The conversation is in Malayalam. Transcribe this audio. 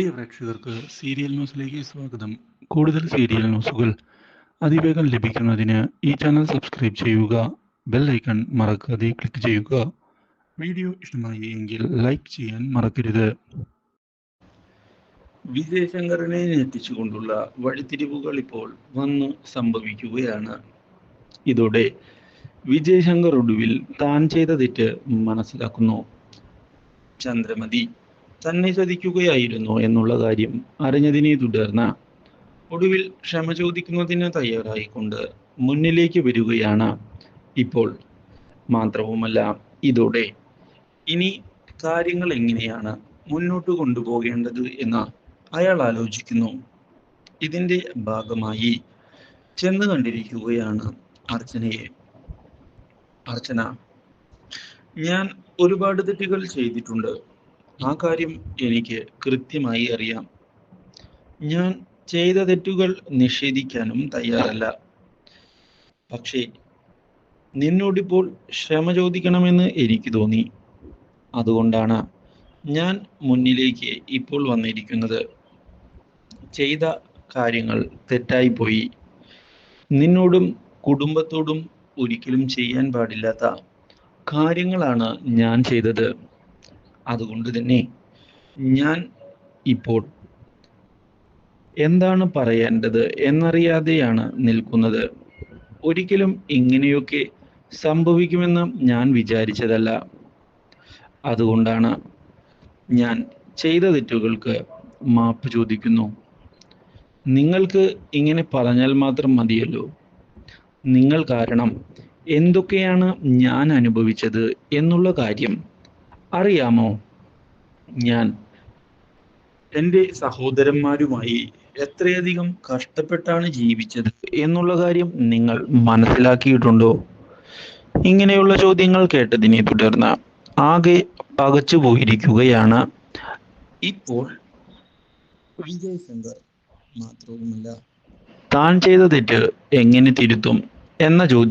പ്രിയ പ്രേക്ഷകർക്ക് സീരിയൽ ന്യൂസിലേക്ക് സ്വാഗതം. കൂടുതൽ സീരിയൽ ന്യൂസുകൾ അതിവേഗം ലഭിക്കുന്നതിന് ഈ ചാനൽ സബ്സ്ക്രൈബ് ചെയ്യുക ബെൽ ഐക്കൺ മറക്കാതെ ക്ലിക്ക് ചെയ്യുക. വീഡിയോ ഇഷ്ടമായി എങ്കിൽ ലൈക്ക് ചെയ്യാൻ മറക്കരുത്. വിജയശങ്കറിനെ ഞെട്ടിച്ചുകൊണ്ടുള്ള വഴിത്തിരിവുകൾ ഇപ്പോൾ വന്നു സംഭവിക്കുകയാണ്. ഇതോടെ വിജയശങ്കർ ഒടുവിൽ താൻ ചെയ്ത തെറ്റ് മനസ്സിലാക്കുന്നു. ചന്ദ്രമതി തന്നെ ചതിക്കുകയായിരുന്നു എന്നുള്ള കാര്യം അറിഞ്ഞതിനെ തുടർന്ന് ഒടുവിൽ ക്ഷമ ചോദിക്കുന്നതിന് തയ്യാറായിക്കൊണ്ട് മുന്നിലേക്ക് വരികയാണ് ഇപ്പോൾ. മാത്രവുമല്ല ഇതോടെ ഇനി കാര്യങ്ങൾ എങ്ങനെയാണ് മുന്നോട്ട് കൊണ്ടുപോകേണ്ടത് എന്ന് അയാൾ ആലോചിക്കുന്നു. ഇതിന്റെ ഭാഗമായി ചെന്ന് കണ്ടിരിക്കുകയാണ് അർച്ചനയെ. അർച്ചന ഞാൻ ഒരുപാട് തെറ്റുകൾ ചെയ്തിട്ടുണ്ട്. ആ കാര്യം എനിക്ക് കൃത്യമായി അറിയാം. ഞാൻ ചെയ്ത തെറ്റുകൾ നിഷേധിക്കാനും തയ്യാറല്ല. പക്ഷേ നിന്നോടിപ്പോൾ ക്ഷമ ചോദിക്കണമെന്ന് എനിക്ക് തോന്നി. അതുകൊണ്ടാണ് ഞാൻ മുന്നിലേക്ക് ഇപ്പോൾ വന്നിരിക്കുന്നത്. ചെയ്ത കാര്യങ്ങൾ തെറ്റായിപ്പോയി. നിന്നോടും കുടുംബത്തോടും ഒരിക്കലും ചെയ്യാൻ പാടില്ലാത്ത കാര്യങ്ങളാണ് ഞാൻ ചെയ്തത്. അതുകൊണ്ട് തന്നെ ഞാൻ ഇപ്പോൾ എന്താണ് പറയേണ്ടത് എന്നറിയാതെയാണ് നിൽക്കുന്നത്. ഒരിക്കലും ഇങ്ങനെയൊക്കെ സംഭവിക്കുമെന്ന് ഞാൻ വിചാരിച്ചതല്ല. അതുകൊണ്ടാണ് ഞാൻ ചെയ്ത തെറ്റുകൾക്ക് മാപ്പ് ചോദിക്കുന്നു. നിങ്ങൾക്ക് ഇങ്ങനെ പറഞ്ഞാൽ മാത്രം മതിയല്ലോ. നിങ്ങൾ കാരണം എന്തൊക്കെയാണ് ഞാൻ അനുഭവിച്ചത് എന്നുള്ള കാര്യം അറിയാമോ? ഞാൻ എന്റെ സഹോദരന്മാരുമായി എത്രയധികം കഷ്ടപ്പെട്ടാണ് ജീവിച്ചത് എന്നുള്ള കാര്യം നിങ്ങൾ മനസ്സിലാക്കിയിട്ടുണ്ടോ? ഇങ്ങനെയുള്ള ചോദ്യങ്ങൾ കേട്ടതിനെ തുടർന്ന് ആകെ പകച്ചു പോയിരിക്കുകയാണ്. ഇപ്പോൾ വിജയശങ്കർ മാത്രവുമല്ല താൻ ചെയ്ത തെറ്റ് എങ്ങനെ തിരുത്തും എന്ന ചോദ്യം